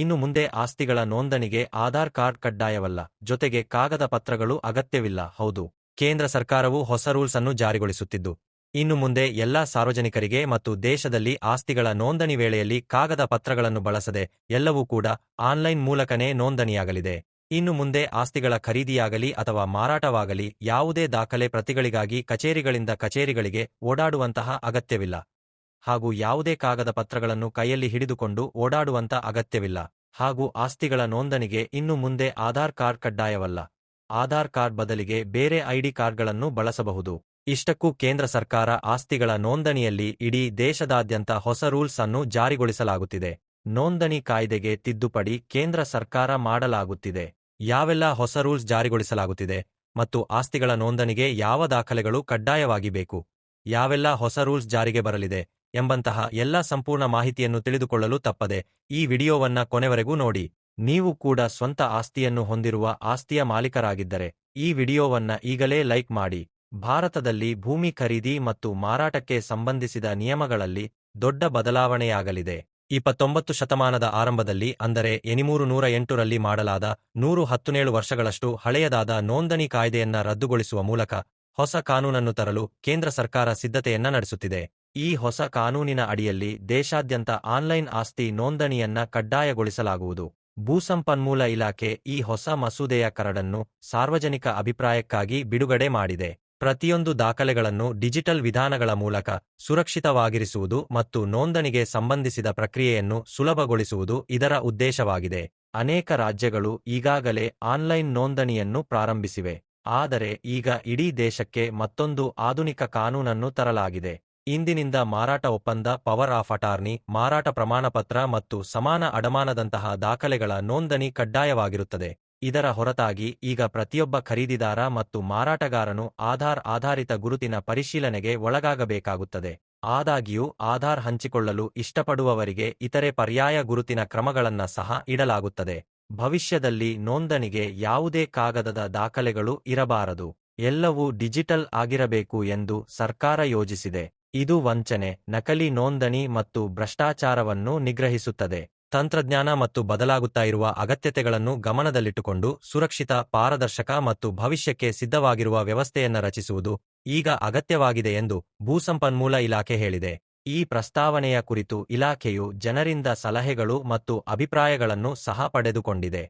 ಇನ್ನು ಮುಂದೆ ಆಸ್ತಿಗಳ ನೋಂದಣಿಗೆ ಆಧಾರ್ ಕಾರ್ಡ್ ಕಡ್ಡಾಯವಲ್ಲ, ಜೊತೆಗೆ ಕಾಗದ ಪತ್ರಗಳು ಅಗತ್ಯವಿಲ್ಲ, ಹೌದು. ಕೇಂದ್ರ ಸರ್ಕಾರವು ಹೊಸ ರೂಲ್ಸ್ ಅನ್ನು ಜಾರಿಗೊಳಿಸುತ್ತಿದ್ದು. ಇನ್ನು ಮುಂದೆ ಎಲ್ಲಾ ಸಾರ್ವಜನಿಕರಿಗೆ ಮತ್ತು ದೇಶದಲ್ಲಿ ಆಸ್ತಿಗಳ ನೋಂದಣಿ ವೇಳೆಯಲ್ಲಿ ಕಾಗದ ಪತ್ರಗಳನ್ನು ಬಳಸದೆ ಎಲ್ಲವೂ ಕೂಡ ಆನ್ಲೈನ್ ಮೂಲಕನೇ ನೋಂದಣಿಯಾಗಲಿದೆ. ಇನ್ನು ಮುಂದೆ ಆಸ್ತಿಗಳ ಖರೀದಿಯಾಗಲಿ ಅಥವಾ ಮಾರಾಟವಾಗಲಿ ಯಾವುದೇ ದಾಖಲೆ ಪ್ರತಿಗಳಿಗಾಗಿ ಕಚೇರಿಗಳಿಂದ ಕಚೇರಿಗಳಿಗೆ ಓಡಾಡುವಂತಹ ಅಗತ್ಯವಿಲ್ಲ. ಹಾಗೂ ಯಾವುದೇ ಕಾಗದ ಪತ್ರಗಳನ್ನು ಕೈಯಲ್ಲಿ ಹಿಡಿದುಕೊಂಡು ಓಡಾಡುವಂತ ಅಗತ್ಯವಿಲ್ಲ. ಹಾಗೂ ಆಸ್ತಿಗಳ ನೋಂದಣಿಗೆ ಇನ್ನು ಮುಂದೆ ಆಧಾರ್ ಕಾರ್ಡ್ ಕಡ್ಡಾಯವಲ್ಲ. ಆಧಾರ್ ಕಾರ್ಡ್ ಬದಲಿಗೆ ಬೇರೆ ಐಡಿ ಕಾರ್ಡ್ಗಳನ್ನು ಬಳಸಬಹುದು. ಇಷ್ಟಕ್ಕೂ ಕೇಂದ್ರ ಸರ್ಕಾರ ಆಸ್ತಿಗಳ ನೋಂದಣಿಯಲ್ಲಿ ಇಡೀ ದೇಶದಾದ್ಯಂತ ಹೊಸ ರೂಲ್ಸ್ ಅನ್ನು ಜಾರಿಗೊಳಿಸಲಾಗುತ್ತಿದೆ. ನೋಂದಣಿ ಕಾಯ್ದೆಗೆ ತಿದ್ದುಪಡಿ ಕೇಂದ್ರ ಸರ್ಕಾರ ಮಾಡಲಾಗುತ್ತಿದೆ. ಯಾವೆಲ್ಲ ಹೊಸ ರೂಲ್ಸ್ ಜಾರಿಗೊಳಿಸಲಾಗುತ್ತಿದೆ ಮತ್ತು ಆಸ್ತಿಗಳ ನೋಂದಣಿಗೆ ಯಾವ ದಾಖಲೆಗಳು ಕಡ್ಡಾಯವಾಗಿ ಬೇಕು ಯಾವೆಲ್ಲ ಹೊಸ ರೂಲ್ಸ್ ಜಾರಿಗೆ ಬರಲಿದೆ? ಎಂಬಂತಹ ಎಲ್ಲ ಸಂಪೂರ್ಣ ಮಾಹಿತಿಯನ್ನು ತಿಳಿದುಕೊಳ್ಳಲು ತಪ್ಪದೆ ಈ ವಿಡಿಯೋವನ್ನ ಕೊನೆವರೆಗೂ ನೋಡಿ. ನೀವು ಕೂಡ ಸ್ವಂತ ಆಸ್ತಿಯನ್ನು ಹೊಂದಿರುವ ಆಸ್ತಿಯ ಮಾಲೀಕರಾಗಿದ್ದರೆ ಈ ವಿಡಿಯೋವನ್ನ ಈಗಲೇ ಲೈಕ್ ಮಾಡಿ. ಭಾರತದಲ್ಲಿ ಭೂಮಿ ಖರೀದಿ ಮತ್ತು ಮಾರಾಟಕ್ಕೆ ಸಂಬಂಧಿಸಿದ ನಿಯಮಗಳಲ್ಲಿ ದೊಡ್ಡ ಬದಲಾವಣೆಯಾಗಲಿದೆ. ಇಪ್ಪತ್ತೊಂಬತ್ತು ಶತಮಾನದ ಆರಂಭದಲ್ಲಿ, ಅಂದರೆ ಎನಿಮೂರು ನೂರ ಎಂಟರಲ್ಲಿ ಮಾಡಲಾದ ನೂರು ಹತ್ತನೇಳು ವರ್ಷಗಳಷ್ಟು ಹಳೆಯದಾದ ನೋಂದಣಿ ಕಾಯ್ದೆಯನ್ನ ರದ್ದುಗೊಳಿಸುವ ಮೂಲಕ ಹೊಸ ಕಾನೂನನ್ನು ತರಲು ಕೇಂದ್ರ ಸರ್ಕಾರ ಸಿದ್ಧತೆಯನ್ನ ನಡೆಸುತ್ತಿದೆ. ಈ ಹೊಸ ಕಾನೂನಿನ ಅಡಿಯಲ್ಲಿ ದೇಶಾದ್ಯಂತ ಆನ್ಲೈನ್ ಆಸ್ತಿ ನೋಂದಣಿಯನ್ನ ಕಡ್ಡಾಯಗೊಳಿಸಲಾಗುವುದು. ಭೂಸಂಪನ್ಮೂಲ ಇಲಾಖೆ ಈ ಹೊಸ ಮಸೂದೆಯ ಕರಡನ್ನು ಸಾರ್ವಜನಿಕ ಅಭಿಪ್ರಾಯಕ್ಕಾಗಿ ಬಿಡುಗಡೆ ಮಾಡಿದೆ. ಪ್ರತಿಯೊಂದು ದಾಖಲೆಗಳನ್ನು ಡಿಜಿಟಲ್ ವಿಧಾನಗಳ ಮೂಲಕ ಸುರಕ್ಷಿತವಾಗಿರಿಸುವುದು ಮತ್ತು ನೋಂದಣಿಗೆ ಸಂಬಂಧಿಸಿದ ಪ್ರಕ್ರಿಯೆಯನ್ನು ಸುಲಭಗೊಳಿಸುವುದು ಇದರ ಉದ್ದೇಶವಾಗಿದೆ. ಅನೇಕ ರಾಜ್ಯಗಳು ಈಗಾಗಲೇ ಆನ್ಲೈನ್ ನೋಂದಣಿಯನ್ನು ಪ್ರಾರಂಭಿಸಿವೆ. ಆದರೆ ಈಗ ಇಡೀ ದೇಶಕ್ಕೆ ಮತ್ತೊಂದು ಆಧುನಿಕ ಕಾನೂನನ್ನು ತರಲಾಗಿದೆ. ಇಂದಿನಿಂದ ಮಾರಾಟ ಒಪ್ಪಂದ, ಪವರ್ ಆಫ್ ಅಟಾರ್ನಿ, ಮಾರಾಟ ಪ್ರಮಾಣಪತ್ರ ಮತ್ತು ಸಮಾನ ಅಡಮಾನದಂತಹ ದಾಖಲೆಗಳ ನೋಂದಣಿ ಕಡ್ಡಾಯವಾಗಿರುತ್ತದೆ. ಇದರ ಹೊರತಾಗಿ ಈಗ ಪ್ರತಿಯೊಬ್ಬ ಖರೀದಿದಾರ ಮತ್ತು ಮಾರಾಟಗಾರನು ಆಧಾರ್ ಆಧಾರಿತ ಗುರುತಿನ ಪರಿಶೀಲನೆಗೆ ಒಳಗಾಗಬೇಕಾಗುತ್ತದೆ. ಆದಾಗ್ಯೂ, ಆಧಾರ್ ಹಂಚಿಕೊಳ್ಳಲು ಇಷ್ಟಪಡುವವರಿಗೆ ಇತರೆ ಪರ್ಯಾಯ ಗುರುತಿನ ಕ್ರಮಗಳನ್ನ ಸಹ ಇಡಲಾಗುತ್ತದೆ. ಭವಿಷ್ಯದಲ್ಲಿ ನೋಂದಣಿಗೆ ಯಾವುದೇ ಕಾಗದದ ದಾಖಲೆಗಳು ಇರಬಾರದು. ಎಲ್ಲವೂ ಡಿಜಿಟಲ್ ಆಗಿರಬೇಕು ಎಂದು ಸರ್ಕಾರ ಯೋಜಿಸಿದೆ. ಇದು ವಂಚನೆ, ನಕಲಿ ನೋಂದಣಿ ಮತ್ತು ಭ್ರಷ್ಟಾಚಾರವನ್ನು ನಿಗ್ರಹಿಸುತ್ತದೆ. ತಂತ್ರಜ್ಞಾನ ಮತ್ತು ಬದಲಾಗುತ್ತಾ ಇರುವ ಅಗತ್ಯತೆಗಳನ್ನು ಗಮನದಲ್ಲಿಟ್ಟುಕೊಂಡು ಸುರಕ್ಷಿತ, ಪಾರದರ್ಶಕ ಮತ್ತು ಭವಿಷ್ಯಕ್ಕೆ ಸಿದ್ಧವಾಗಿರುವ ವ್ಯವಸ್ಥೆಯನ್ನ ರಚಿಸುವುದು ಈಗ ಅಗತ್ಯವಾಗಿದೆ ಎಂದು ಭೂಸಂಪನ್ಮೂಲ ಇಲಾಖೆ ಹೇಳಿದೆ. ಈ ಪ್ರಸ್ತಾವನೆಯ ಕುರಿತು ಇಲಾಖೆಯು ಜನರಿಂದ ಸಲಹೆಗಳು ಮತ್ತು ಅಭಿಪ್ರಾಯಗಳನ್ನು ಸಹ ಪಡೆದುಕೊಂಡಿದೆ.